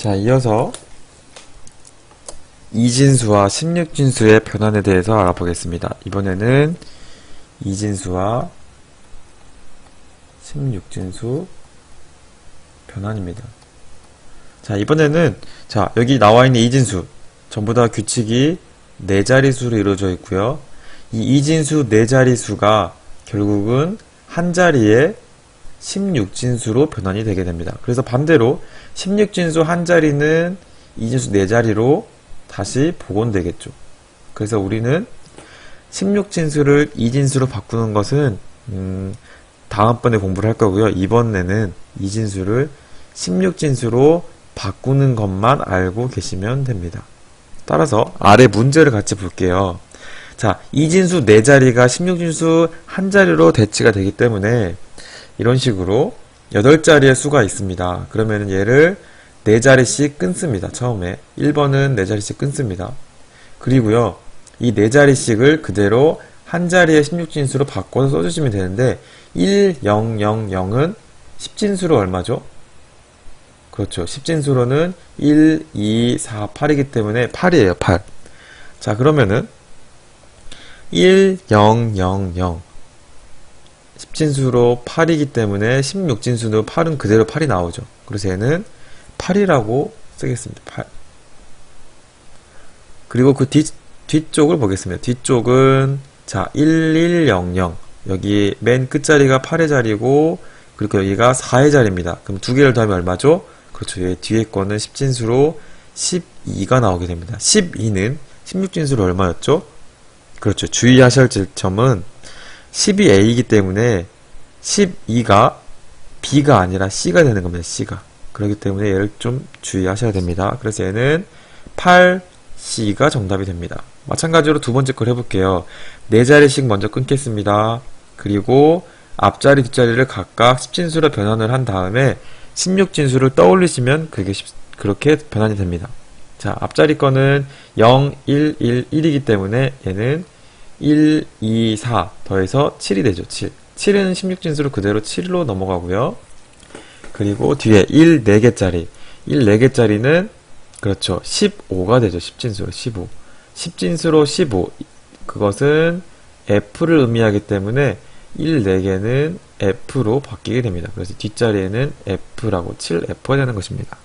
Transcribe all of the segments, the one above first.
자, 이어서 이진수와 16진수의 변환에 대해서 알아보겠습니다. 이번에는 이진수와 16진수 변환입니다. 자, 이번에는 자, 여기 나와 있는 이진수 전부 다 규칙이 네 자릿수로 이루어져 있고요. 이 이진수 네 자릿수가 결국은 한 자리에 16진수로 변환이 되게 됩니다. 그래서 반대로 16진수 한 자리는 이진수 네 자리로 다시 복원되겠죠. 그래서 우리는 16진수를 이진수로 바꾸는 것은 음, 다음번에 공부를 할 거고요. 이번에는 이진수를 16진수로 바꾸는 것만 알고 계시면 됩니다. 따라서 아래 문제를 같이 볼게요. 자, 이진수 네 자리가 16진수 한 자리로 대치가 되기 때문에 이런 식으로 8자리의 수가 있습니다. 그러면 얘를 4자리씩 끊습니다. 처음에 1번은 4자리씩 끊습니다. 그리고요. 이 4자리씩을 그대로 한 자리의 16진수로 바꿔서 써주시면 되는데 1, 0, 0, 0은 10진수로 얼마죠? 그렇죠. 10진수로는 1, 2, 4, 8이기 때문에 8이에요. 8. 자 그러면은 1, 0, 0, 0 10진수로 8이기 때문에 16진수도 8은 그대로 8이 나오죠. 그래서 얘는 8이라고 쓰겠습니다. 8. 그리고 그 뒤, 뒤쪽을 보겠습니다. 뒤쪽은 자 1100 여기 맨 끝자리가 8의 자리고 그리고 여기가 4의 자리입니다. 그럼 두 개를 더하면 얼마죠? 그렇죠. 얘 뒤에 거는 10진수로 12가 나오게 됩니다. 12는 16진수로 얼마였죠? 그렇죠. 주의하셔야 할 점은 12a이기 때문에 12가 b가 아니라 c가 되는 겁니다. c가. 그렇기 때문에 얘를 좀 주의하셔야 됩니다. 그래서 얘는 8c가 정답이 됩니다. 마찬가지로 두 번째 걸 해볼게요. 네 자리씩 먼저 끊겠습니다. 그리고 앞자리 뒷자리를 각각 10진수로 변환을 한 다음에 16진수를 떠올리시면 그게 10, 그렇게 변환이 됩니다. 자, 앞자리 거는 0, 1, 1, 1이기 때문에 얘는 1, 2, 4 더해서 7이 되죠. 7. 7은 16진수로 그대로 7로 넘어가고요. 그리고 뒤에 1, 4개짜리. 1, 4개짜리는 그렇죠. 15가 되죠. 10진수로 15. 10진수로 15. 그것은 F를 의미하기 때문에 1, 4개는 F로 바뀌게 됩니다. 그래서 뒷자리에는 F라고 7F가 되는 것입니다.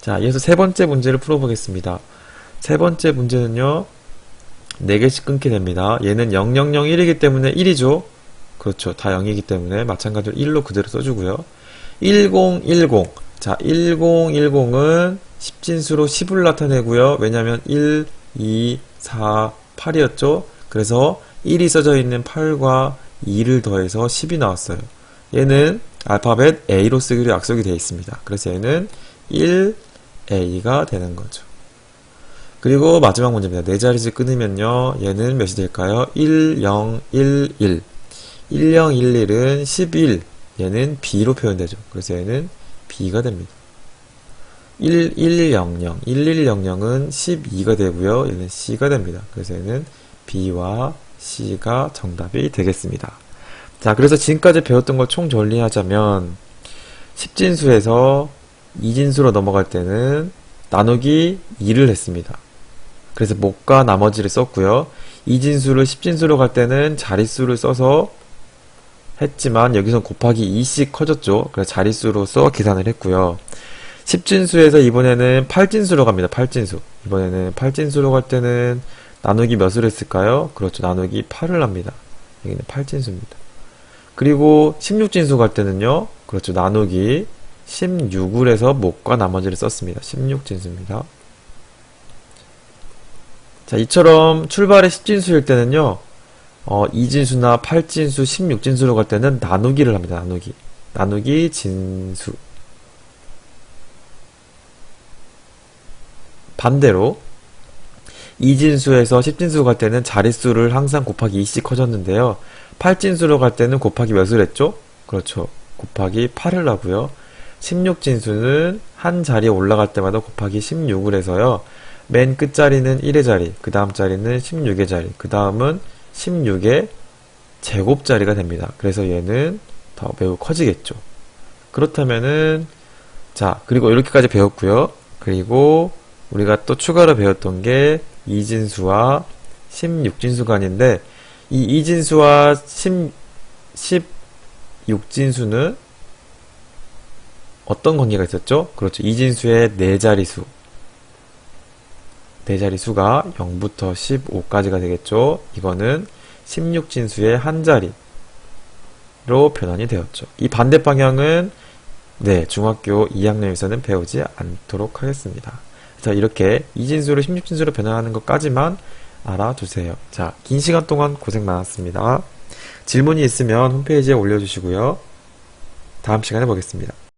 자, 이어서 세 번째 문제를 풀어보겠습니다. 세 번째 문제는요. 4개씩 끊게 됩니다. 얘는 0001이기 때문에 1이죠. 그렇죠. 다 0이기 때문에 마찬가지로 1로 그대로 써주고요. 1010. 자, 1010은 10진수로 10을 나타내고요. 왜냐하면 1, 2, 4, 8이었죠. 그래서 1이 써져 있는 8과 2를 더해서 10이 나왔어요. 얘는 알파벳 A로 쓰기로 약속이 되어 있습니다. 그래서 얘는 1A가 되는 거죠. 그리고 마지막 문제입니다. 네 자리씩 끊으면요. 얘는 몇이 될까요? 1, 0, 1, 1. 1, 0, 1, 1은 11. 얘는 B로 표현되죠. 그래서 얘는 B가 됩니다. 1, 1, 0, 0. 1, 1, 0, 0은 12가 되고요. 얘는 C가 됩니다. 그래서 얘는 B와 C가 정답이 되겠습니다. 자, 그래서 지금까지 배웠던 걸 총 정리하자면 10진수에서 2진수로 넘어갈 때는 나누기 2를 했습니다. 그래서 목과 나머지를 썼고요. 2진수를 10진수로 갈 때는 자릿수를 써서 했지만 여기서 곱하기 2씩 커졌죠. 그래서 자릿수로 써 계산을 했고요. 10진수에서 이번에는 8진수로 갑니다. 8진수. 이번에는 8진수로 갈 때는 나누기 몇을 했을까요? 그렇죠. 나누기 8을 합니다. 여기는 8진수입니다. 그리고 16진수 갈 때는요. 그렇죠. 나누기 16을 해서 목과 나머지를 썼습니다. 16진수입니다. 자, 이처럼 출발의 10진수일 때는요. 어, 2진수나 8진수, 16진수로 갈 때는 나누기를 합니다. 나누기. 나누기 진수. 반대로 2진수에서 10진수 갈 때는 자릿수를 항상 곱하기 2씩 커졌는데요. 8진수로 갈 때는 곱하기 몇을 했죠? 그렇죠. 곱하기 8을 하고요. 16진수는 한 자리에 올라갈 때마다 곱하기 16을 해서요. 맨 끝자리는 1의 자리, 그 다음 자리는 16의 자리, 그 다음은 16의 제곱자리가 됩니다. 그래서 얘는 더 매우 커지겠죠. 그렇다면은 자, 그리고 이렇게까지 배웠고요. 그리고 우리가 또 추가로 배웠던 게 이진수와 16진수간인데 이 이진수와 10, 16진수는 어떤 관계가 있었죠? 그렇죠. 이진수의 네 자리수. 네 자리수가 0부터 15까지가 되겠죠. 이거는 16진수의 한 자리로 변환이 되었죠. 이 반대 방향은 네, 중학교 2학년에서는 배우지 않도록 하겠습니다. 자, 이렇게 이진수를 16진수로 변환하는 것까지만 알아두세요. 자, 긴 시간 동안 고생 많았습니다. 질문이 있으면 홈페이지에 올려주시고요. 다음 시간에 보겠습니다.